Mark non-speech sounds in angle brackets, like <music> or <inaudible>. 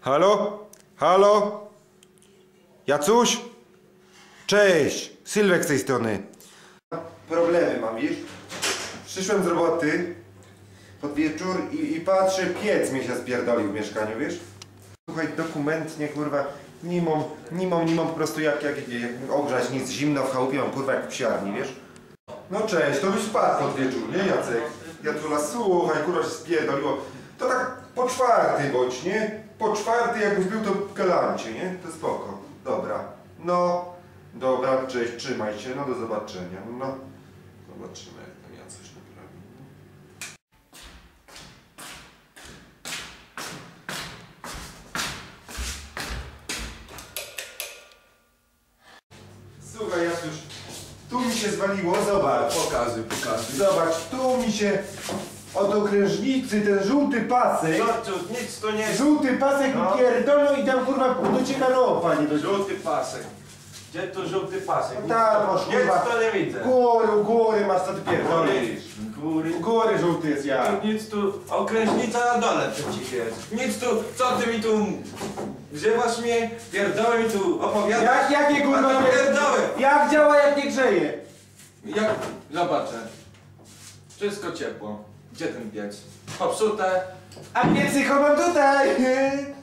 Halo? Halo? Jacuś? Cześć! Sylwek z tej strony. Problemy mam, wiesz? Przyszłem z roboty pod wieczór i, i patrzę, piec mi się spierdolił w mieszkaniu, wiesz? Słuchaj, dokumentnie, kurwa, nie mam, nie po prostu jak, jak, jak ogrzać nic, zimno w chałupie mam, kurwa, jak w psiarni, wiesz? No cześć, to byś wpadł pod wieczór, nie Jacek? Jacula, słuchaj, kurwa się spierdoliło. To tak po czwarty bądź, nie? Po czwarty jakbyś był to galancie, nie? To spoko. Dobra. No, dobra, cześć, trzymaj się, no do zobaczenia. No, zobaczymy jak tam ja coś naprawi. Słuchaj, Jacuś, tu mi się zwaliło, zobacz. Pokazuj, pokazuj. Zobacz, tu mi się od okrężnicy ten żółty pasek, No tu nic tu nie żółty pasek No. pierdolą i tam kurwa docieka ropa, nie do Żółty pasek. Gdzie tu żółty pasek? No tak, masz, Nic kurwa. to nie widzę. Góry, u góry masz co ty pierdolisz. Góry. U góry żółty jest ja. Tu Nic tu, okrężnica na dole przecież jest. Nic tu, co ty mi tu wzywasz mnie, pierdoły mi tu opowiadasz? Jak, jakie kurwa to pierdoły. Jak działa jak nie grzeje? Jak, zobaczę. Wszystko ciepło. Gdzie ten piec? Popsute. A piecycho mam tutaj. <laughs>